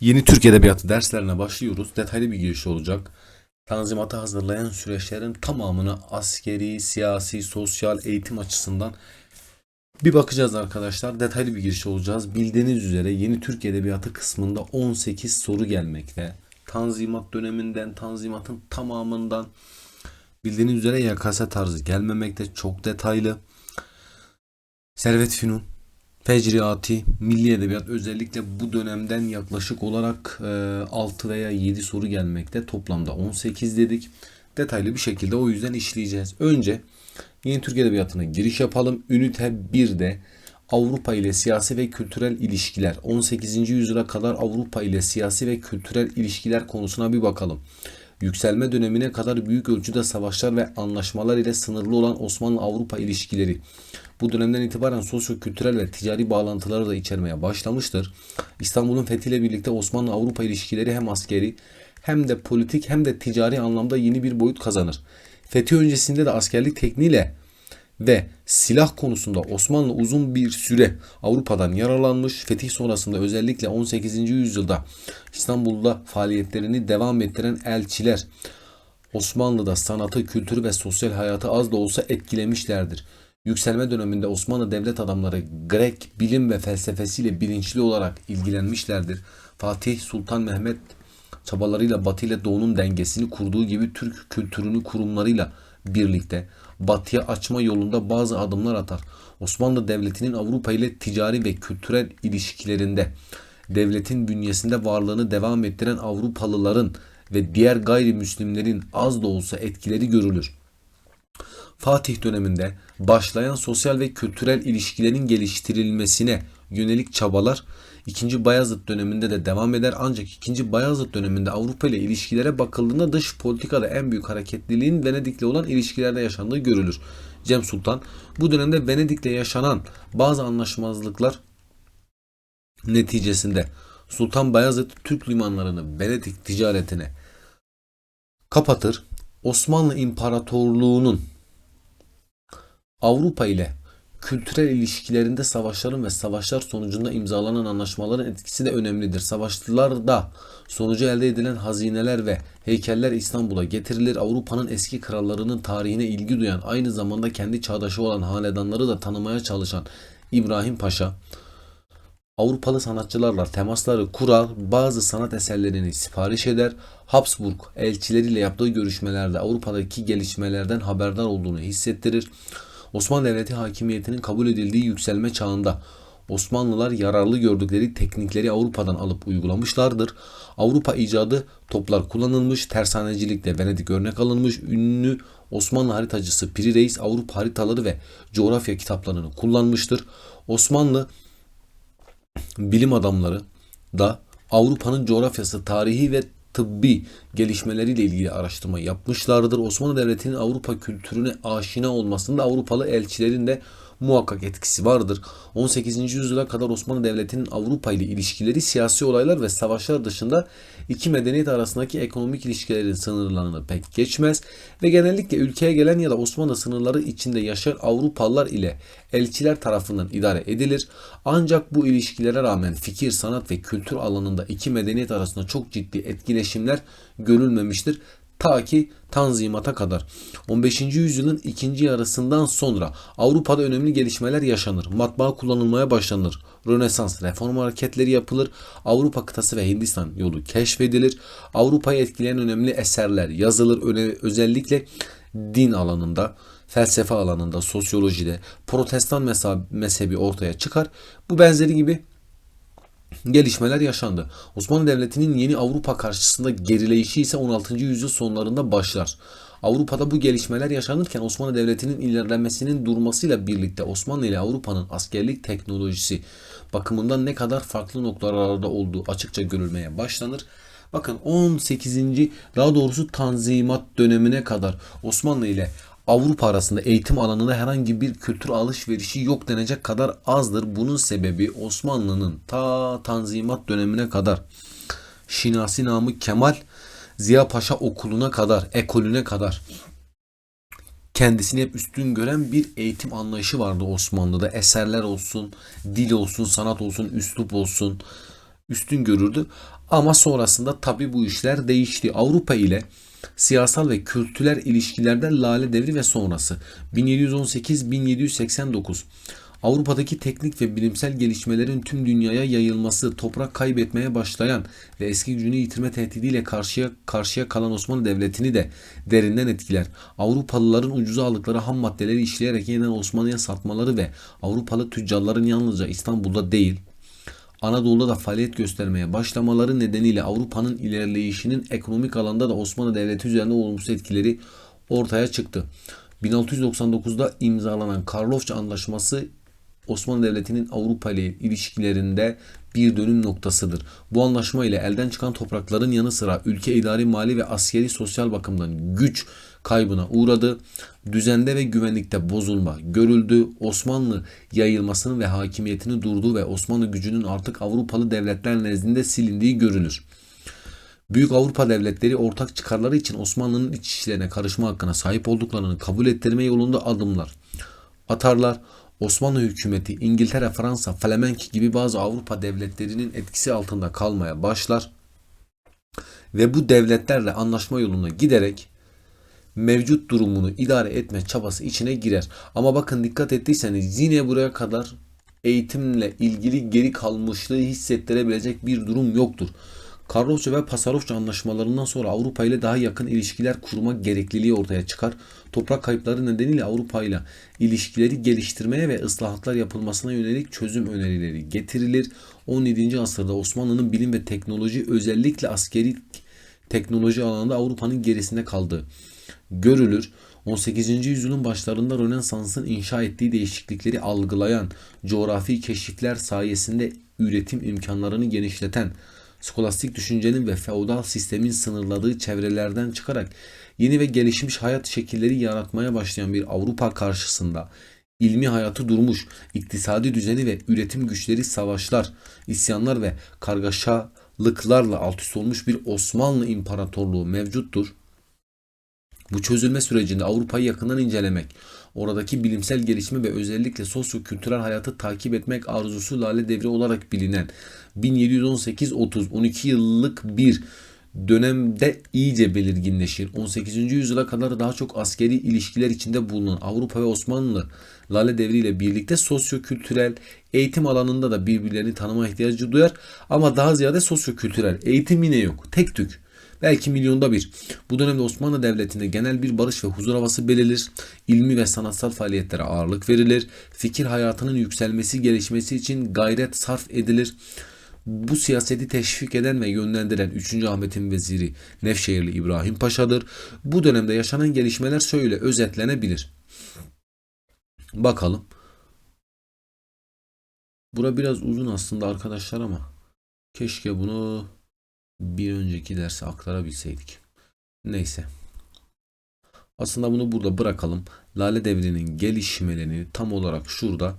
Yeni Türk Edebiyatı derslerine başlıyoruz. Detaylı bir giriş olacak. Tanzimatı hazırlayan süreçlerin tamamını askeri, siyasi, sosyal, eğitim açısından bir bakacağız arkadaşlar. Detaylı bir giriş olacağız. Bildiğiniz üzere Yeni Türk Edebiyatı kısmında 18 soru gelmekte. Tanzimat döneminden, Tanzimat'ın tamamından bildiğiniz üzere YKS tarzı gelmemekte. Çok detaylı. Servet Fünun, Fecriati, Milli Edebiyat özellikle bu dönemden yaklaşık olarak e, 6 veya 7 soru gelmekte. Toplamda 18 dedik. Detaylı bir şekilde o yüzden işleyeceğiz. Önce Yeni Türk Edebiyatı'na giriş yapalım. Ünite 1'de Avrupa ile siyasi ve kültürel ilişkiler 18. yüzyıla kadar Avrupa ile siyasi ve kültürel ilişkiler konusuna bir bakalım. Yükselme dönemine kadar büyük ölçüde savaşlar ve anlaşmalar ile sınırlı olan Osmanlı-Avrupa ilişkileri bu dönemden itibaren sosyo-kültürel ve ticari bağlantıları da içermeye başlamıştır. İstanbul'un fethiyle birlikte Osmanlı-Avrupa ilişkileri hem askeri hem de politik hem de ticari anlamda yeni bir boyut kazanır. Fethi öncesinde de askerlik tekniğiyle ve silah konusunda Osmanlı uzun bir süre Avrupa'dan yararlanmış. Fetih sonrasında özellikle 18. yüzyılda İstanbul'da faaliyetlerini devam ettiren elçiler Osmanlı'da sanatı, kültürü ve sosyal hayatı az da olsa etkilemişlerdir. Yükselme döneminde Osmanlı devlet adamları Grek bilim ve felsefesiyle bilinçli olarak ilgilenmişlerdir. Fatih Sultan Mehmet çabalarıyla Batı ile Doğu'nun dengesini kurduğu gibi Türk kültürünü kurumlarıyla birlikte Batı'ya açma yolunda bazı adımlar atar. Osmanlı Devleti'nin Avrupa ile ticari ve kültürel ilişkilerinde devletin bünyesinde varlığını devam ettiren Avrupalıların ve diğer gayrimüslimlerin az da olsa etkileri görülür. Fatih döneminde başlayan sosyal ve kültürel ilişkilerin geliştirilmesine yönelik çabalar 2. Bayezid döneminde de devam eder ancak 2. Bayezid döneminde Avrupa ile ilişkilere bakıldığında dış politikada en büyük hareketliliğin Venedik'le olan ilişkilerde yaşandığı görülür. Cem Sultan bu dönemde Venedik'le yaşanan bazı anlaşmazlıklar neticesinde Sultan Bayezid Türk limanlarını Venedik ticaretine kapatır. Osmanlı İmparatorluğu'nun Avrupa ile kültürel ilişkilerinde savaşların ve savaşlar sonucunda imzalanan anlaşmaların etkisi de önemlidir. Savaşlarda sonucu elde edilen hazineler ve heykeller İstanbul'a getirilir. Avrupa'nın eski krallarının tarihine ilgi duyan, aynı zamanda kendi çağdaşı olan hanedanları da tanımaya çalışan İbrahim Paşa, Avrupalı sanatçılarla temasları kurar, bazı sanat eserlerini sipariş eder. Habsburg elçileriyle yaptığı görüşmelerde Avrupa'daki gelişmelerden haberdar olduğunu hissettirir. Osmanlı Devleti hakimiyetinin kabul edildiği yükselme çağında Osmanlılar yararlı gördükleri teknikleri Avrupa'dan alıp uygulamışlardır. Avrupa icadı toplar kullanılmış, tersanecilikte Venedik örnek alınmış, ünlü Osmanlı haritacısı Piri Reis Avrupa haritaları ve coğrafya kitaplarını kullanmıştır. Osmanlı bilim adamları da Avrupa'nın coğrafyası, tarihi ve tıbbi gelişmeleriyle ilgili araştırma yapmışlardır. Osmanlı Devleti'nin Avrupa kültürüne aşina olmasında Avrupalı elçilerin de muhakkak etkisi vardır. 18. yüzyıla kadar Osmanlı Devleti'nin Avrupa ile ilişkileri siyasi olaylar ve savaşlar dışında iki medeniyet arasındaki ekonomik ilişkilerin sınırlarını pek geçmez ve genellikle ülkeye gelen ya da Osmanlı sınırları içinde yaşayan Avrupalılar ile elçiler tarafından idare edilir. Ancak bu ilişkilere rağmen fikir, sanat ve kültür alanında iki medeniyet arasında çok ciddi etkileşimler görülmemiştir ta ki Tanzimat'a kadar. 15. yüzyılın ikinci yarısından sonra Avrupa'da önemli gelişmeler yaşanır. Matbaa kullanılmaya başlanır. Rönesans reform hareketleri yapılır. Avrupa kıtası ve Hindistan yolu keşfedilir. Avrupa'yı etkileyen önemli eserler yazılır. Öne, özellikle din alanında, felsefe alanında, sosyolojide protestan mezhebi ortaya çıkar. Bu benzeri gibi gelişmeler yaşandı. Osmanlı Devleti'nin yeni Avrupa karşısında gerileyişi ise 16. yüzyıl sonlarında başlar. Avrupa'da bu gelişmeler yaşanırken Osmanlı Devleti'nin ilerlemesinin durmasıyla birlikte Osmanlı ile Avrupa'nın askerlik teknolojisi bakımından ne kadar farklı noktalarda olduğu açıkça görülmeye başlanır. Bakın 18. daha doğrusu Tanzimat dönemine kadar Osmanlı ile Avrupa arasında eğitim alanında herhangi bir kültür alışverişi yok denecek kadar azdır. Bunun sebebi Osmanlı'nın ta Tanzimat dönemine kadar Şinasi namı Kemal Ziya Paşa okuluna kadar, ekolüne kadar kendisini hep üstün gören bir eğitim anlayışı vardı Osmanlı'da. Eserler olsun, dil olsun, sanat olsun, üslup olsun, üstün görürdü. Ama sonrasında tabi bu işler değişti. Avrupa ile siyasal ve kültürel ilişkilerde Lale Devri ve sonrası 1718-1789 Avrupa'daki teknik ve bilimsel gelişmelerin tüm dünyaya yayılması, toprak kaybetmeye başlayan ve eski gücünü yitirme tehdidiyle karşıya karşıya kalan Osmanlı Devleti'ni de derinden etkiler. Avrupalıların ucuza aldıkları ham maddeleri işleyerek yeniden Osmanlı'ya satmaları ve Avrupalı tüccarların yalnızca İstanbul'da değil, Anadolu'da da faaliyet göstermeye başlamaları nedeniyle Avrupa'nın ilerleyişinin ekonomik alanda da Osmanlı Devleti üzerinde olumsuz etkileri ortaya çıktı. 1699'da imzalanan Karlofça Anlaşması Osmanlı Devleti'nin Avrupa ile ilişkilerinde bir dönüm noktasıdır. Bu anlaşma ile elden çıkan toprakların yanı sıra ülke idari, mali ve askeri sosyal bakımdan güç kaybına uğradı. Düzende ve güvenlikte bozulma görüldü. Osmanlı yayılmasının ve hakimiyetini durdu ve Osmanlı gücünün artık Avrupalı devletler nezdinde silindiği görülür. Büyük Avrupa devletleri ortak çıkarları için Osmanlı'nın iç işlerine karışma hakkına sahip olduklarını kabul ettirme yolunda adımlar atarlar. Osmanlı hükümeti İngiltere, Fransa, Flemenk gibi bazı Avrupa devletlerinin etkisi altında kalmaya başlar ve bu devletlerle anlaşma yoluna giderek mevcut durumunu idare etme çabası içine girer. Ama bakın dikkat ettiyseniz yine buraya kadar eğitimle ilgili geri kalmışlığı hissettirebilecek bir durum yoktur. Karlofça ve Pasarofça anlaşmalarından sonra Avrupa ile daha yakın ilişkiler kurma gerekliliği ortaya çıkar. Toprak kayıpları nedeniyle Avrupa ile ilişkileri geliştirmeye ve ıslahatlar yapılmasına yönelik çözüm önerileri getirilir. 17. asırda Osmanlı'nın bilim ve teknoloji özellikle askeri teknoloji alanında Avrupa'nın gerisinde kaldığı görülür. 18. yüzyılın başlarında Rönesans'ın inşa ettiği değişiklikleri algılayan, coğrafi keşifler sayesinde üretim imkanlarını genişleten, skolastik düşüncenin ve feodal sistemin sınırladığı çevrelerden çıkarak yeni ve gelişmiş hayat şekilleri yaratmaya başlayan bir Avrupa karşısında ilmi hayatı durmuş, iktisadi düzeni ve üretim güçleri savaşlar, isyanlar ve kargaşalıklarla alt üst olmuş bir Osmanlı İmparatorluğu mevcuttur. Bu çözülme sürecinde Avrupa'yı yakından incelemek, oradaki bilimsel gelişme ve özellikle sosyo-kültürel hayatı takip etmek arzusu Lale Devri olarak bilinen 1718-30 yıllık bir dönemde iyice belirginleşir. 18. yüzyıla kadar daha çok askeri ilişkiler içinde bulunan Avrupa ve Osmanlı Lale Devri ile birlikte sosyo-kültürel eğitim alanında da birbirlerini tanıma ihtiyacı duyar ama daha ziyade sosyo-kültürel eğitim yine yok. Tek tük. Belki milyonda bir. Bu dönemde Osmanlı Devleti'nde genel bir barış ve huzur havası belirir. İlmi ve sanatsal faaliyetlere ağırlık verilir. Fikir hayatının yükselmesi, gelişmesi için gayret sarf edilir. Bu siyaseti teşvik eden ve yönlendiren 3. Ahmet'in veziri Nevşehirli İbrahim Paşa'dır. Bu dönemde yaşanan gelişmeler şöyle özetlenebilir. Bakalım. Bura biraz uzun aslında arkadaşlar ama keşke bunu bir önceki derse aktarabilseydik. Neyse. Aslında bunu burada bırakalım. Lale Devri'nin gelişmelerini tam olarak şurada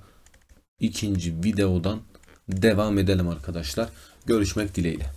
ikinci videodan devam edelim arkadaşlar. Görüşmek dileğiyle.